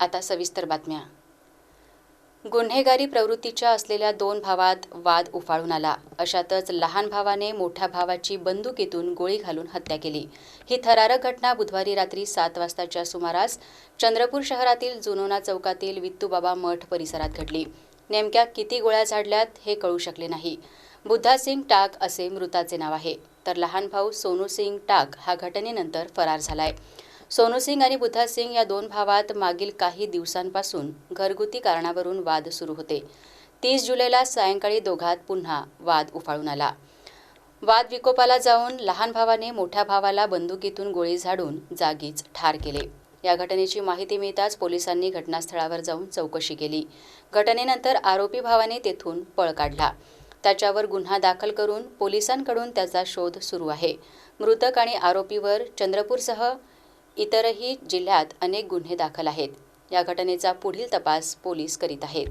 आता सविस्तर बातम्या. गुन्हेगारी प्रवृत्तीच्या असलेल्या दोन भावात वाद उफाळून आला. अशातच लहान भावाने मोठ्या भावाची बंदुकीतून गोळी घालून हत्या केली. ही थरारक घटना बुधवारी रात्री सात वाजताच्या सुमारास चंद्रपूर शहरातील जुनोना चौकातील वित्तूबाबा मठ परिसरात घडली. नेमक्या किती गोळ्या झाडल्यात हे कळू शकले नाही. बुद्धा सिंग टाक असे मृताचे नाव आहे. तर लहान भाऊ सोनू सिंग टाक हा घटनेनंतर फरार झालाय. सोनू सिंग आणि बुद्धा सिंग या दोन भावात मागील काही दिवसांपासून घरगुती कारणावरून वाद सुरू होते. तीस जुलैला सायंकाळी दोघात पुन्हा वाद उफाळून आला. वाद विकोपाला जाऊन लहान भावाने मोठ्या भावाला बंदुकीतून गोळी झाडून जागीच ठार केले. या घटनेची माहिती मिळताच पोलिसांनी घटनास्थळावर जाऊन चौकशी केली. घटनेनंतर आरोपी भावाने तेथून पळ काढला. त्याच्यावर गुन्हा दाखल करून पोलिसांकडून त्याचा शोध सुरू आहे. मृतक आणि आरोपीवर चंद्रपूरसह इतरही जिल्ह्यात अनेक गुन्हे दाखल आहेत. या घटनेचा पुढील तपास पोलीस करीत आहेत.